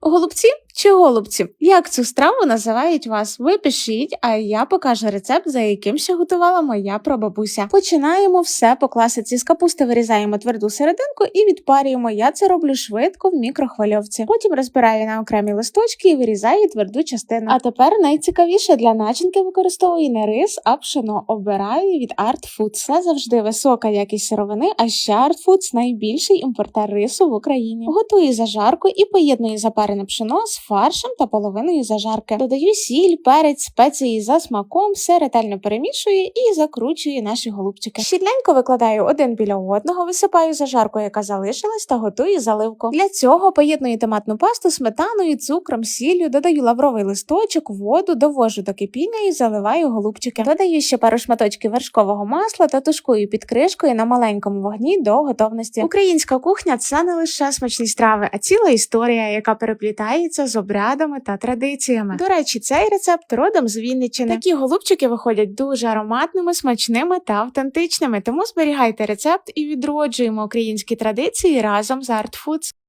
Голубці чи голубці? Як цю страву називають вас? Ви пишіть, а я покажу рецепт, за яким ще готувала моя прабабуся. Починаємо все по класиці. З капусти вирізаємо тверду серединку і відпарюємо. Я це роблю швидко в мікрохвильовці. Потім розбираю на окремі листочки і вирізаю тверду частину. А тепер найцікавіше для начинки використовую не рис, а пшено. Обираю від Art Foods. Це завжди висока якість сировини, а ще Art Foods – найбільший імпортер рису в Україні. Готую зажарку і поєдную запарене пшено з фаршем та половиною зажарки. Додаю сіль, перець, спеції за смаком, все ретельно перемішую і закручую наші голубчики. Щільненько викладаю один біля одного, висипаю зажарку, яка залишилась, та готую заливку. Для цього поєдную томатну пасту сметаною, цукром, сіллю, додаю лавровий листочок, воду, довожу до кипіння і заливаю голубчики. Додаю ще пару шматочків вершкового масла та тушкую під кришкою на маленькому вогні до готовності. Українська кухня це не лише смачні страви, а ціла історія, яка переплітається з обрядами та традиціями. До речі, цей рецепт родом з Вінниччини. Такі голубчики виходять дуже ароматними, смачними та автентичними. Тому зберігайте рецепт і відроджуємо українські традиції разом з Art Foods.